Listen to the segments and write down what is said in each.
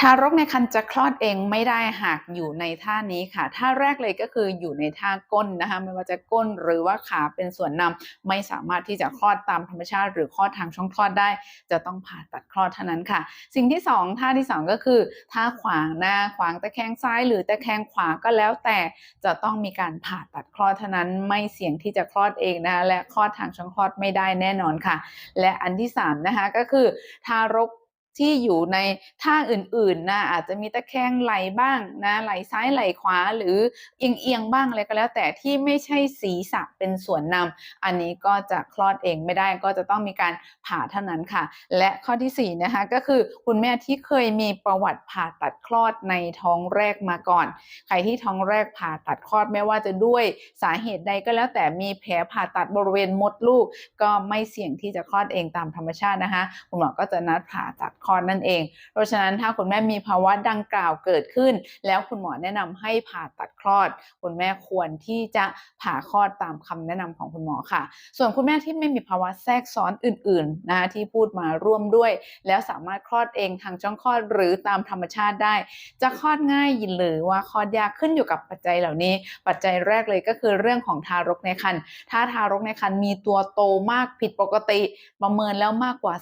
ทารกในครรภ์จะคลอดเองไม่ได้หากอยู่ในท่านี้ค่ะ ท่าแรกเลยก็คืออยู่ในท่าก้นนะคะ ไม่ว่าจะก้นหรือว่าขาเป็นส่วนนำไม่สามารถที่จะคลอดตามธรรมชาติ หรือคลอดทางช่องคลอดได้ จะต้องผ่าตัดคลอดเท่านั้นค่ะ สิ่งที่สองท่าที่สองก็คือ ท่าขวางหน้าขวางตะแคงซ้าย หรือตะแคงขวาก็แล้วแต่จะต้องมีการผ่าตัดคลอดเท่านั้น ไม่เสี่ยงที่จะคลอดเองนะคะและคลอดทางช่องคลอดไม่ได้แน่นอนค่ะ และอันที่สามนะคะก็คือทารก ที่อยู่ในท่าอื่นๆนะอาจจะมีตะแคงไหลบ้างนะไหลซ้ายไหลขวาหรือเอียงๆบ้างอะไรก็แล้ว แต่ที่ไม่ใช่ศีรษะเป็นส่วนนำอันนี้ก็จะคลอดเองไม่ได้ก็จะต้องมีการผ่าเท่านั้นค่ะ และข้อที่สี่นะคะก็คือคุณแม่ที่เคยมีประวัติผ่าตัดคลอดในท้องแรกมาก่อน ใครที่ท้องแรกผ่าตัดคลอดไม่ว่าจะด้วยสาเหตุใดก็แล้ว แต่มีแผลผ่าตัดบริเวณมดลูก ก็ไม่เสี่ยงที่จะคลอดเองตามธรรมชาตินะคะคุณหมอก็จะนัดผ่าตัดคอดนั่นเอง เพราะฉะนั้นถ้าคุณแม่มีภาวะดังกล่าวเกิดขึ้น แล้วคุณหมอแนะนำให้ผ่าตัดคลอด คุณแม่ควรที่จะผ่าคลอดตามคำแนะนำของคุณหมอค่ะ ส่วนคุณแม่ที่ไม่มีภาวะแทรกซ้อนอื่นๆนะคะที่พูดมาร่วมด้วย แล้วสามารถคลอดเองทางช่องคลอดหรือตามธรรมชาติได้ จะคลอดง่ายหรือว่าคลอดยากขึ้นอยู่กับปัจจัยเหล่านี้ ปัจจัยแรกเลยก็คือเรื่องของทารกในครรภ์ถ้าทารกในครรภ์มีตัวโตมากผิดปกติ ประเมินแล้วมากกว่า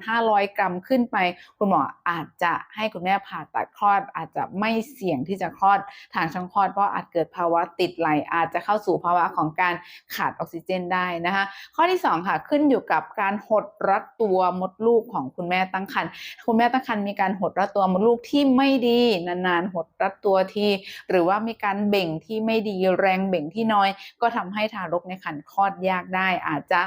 3,500 กรัมขึ้นไปคุณหมออาจจะให้คุณแม่ผ่าตัดคลอด อาจจะไม่เสี่ยงที่จะคลอดทางช่องคลอดเพราะอาจเกิดภาวะติดไหลอาจจะเข้าสู่ภาวะของการขาดออกซิเจนได้นะคะ ข้อที่ 2 ค่ะขึ้นอยู่กับการหดรัดตัวมดลูกของคุณแม่ตั้งครรภ์คุณแม่ตั้งครรภ์มีการหดรัดตัวมดลูกที่ไม่ดีนานๆ หดรัดตัวทีหรือว่ามีการเบ่งที่ไม่ดีแรงเบ่งที่น้อย ก็ทำให้ทารกในครรภ์คลอดยากได้อาจจะ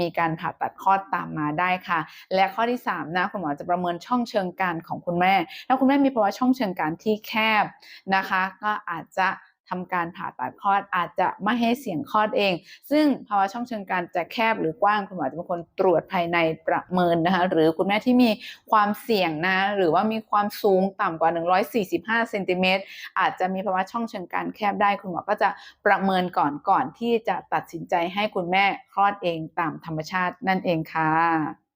มีการผ่าตัดคลอดตามมาได้ค่ะ และข้อที่3นะคุณหมอจะประเมินช่องเชิงกรานของคุณแม่ ถ้าคุณแม่มีภาวะช่องเชิงกรานที่แคบนะคะ ก็อาจจะ ทำการผ่าตัดคลอดอาจจะไม่ให้เสียงคลอดเอง ซึ่งภาวะช่องเชิงกรานจะแคบหรือกว้างคุณหมอจะเป็นคนตรวจภายในประเมินนะคะหรือคุณแม่ที่มีความเสี่ยงนะ หรือว่ามีความสูงต่ำกว่า 145เซนติเมตรอาจจะมีภาวะช่องเชิงกรานแคบได้คุณหมอก็จะประเมินก่อนก่อนที่จะตัดสินใจให้คุณแม่คลอดเองตามธรรมชาตินั่นเองค่ะ